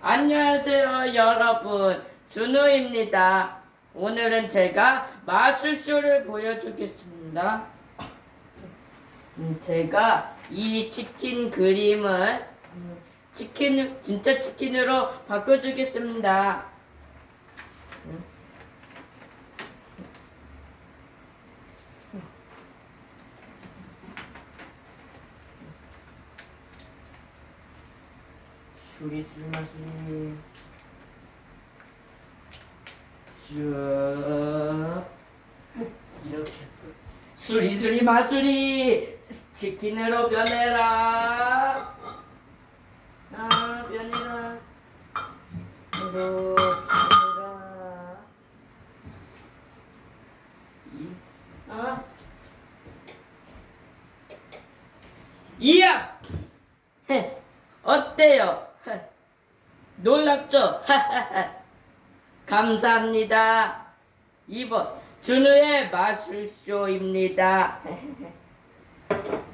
안녕하세요 여러분. 준우입니다. 오늘은 제가 마술쇼를 보여주겠습니다. 음, 제가 이 치킨 그림을 음, 치킨 진짜 치킨으로 바꿔주겠습니다. 음. 술이 술 마시니 쭉 이렇게 수리 수리 마수리 치킨으로 변해라. 아 변해라. 이렇게 해라. 이, 아 이야! 헤, 어때요? 헤, 놀랍죠? 감사합니다. 2번 준우의 마술쇼입니다.